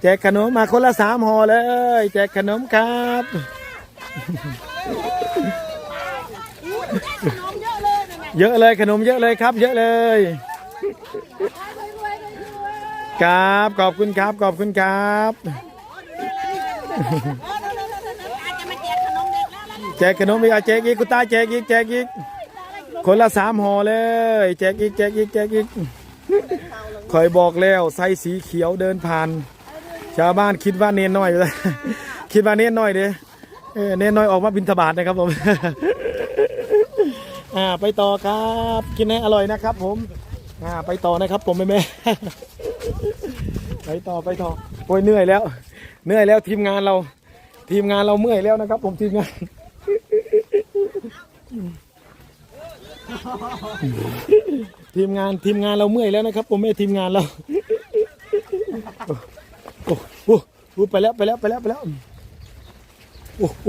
แจกขนมมาคนละสามห่อเลย แจกขนมครับเยอะเลยขนมเยอะเลยครับ เยอะเลยครับขอบคุณครับขอบคุณครับแจกขนมอีกแจกอีกคุตาแจกอีกแจกอีกคนละสามห่อเลย แจกอีกแจกอีกแจกอีก คอยบอกแล้วใส่สีเขียวเดินผ่าน ชาวบ้านคิดว่าเนนน้อยคิดว่าเนนน้อยเด้เออเนนน้อยออกมาบินทบาทนะครับผมอ่าไปต่อครับ กินให้อร่อยนะครับ ผมอ่าไปต่อนะครับ ผมแม่แม่ไปต่อไปต่อโอ้ยเหนื่อยแล้ว เหนื่อยแล้วทีมงานเรา ทีมงานเราเมื่อยแล้วนะครับ ผมทีมงาน ทีมงานทีมงานเราเมื่อยแล้วนะครับผมแม่ทีมงานเราโอ้โหไปแล้วไปแล้วไปแล้วไปแล้วโอ้โห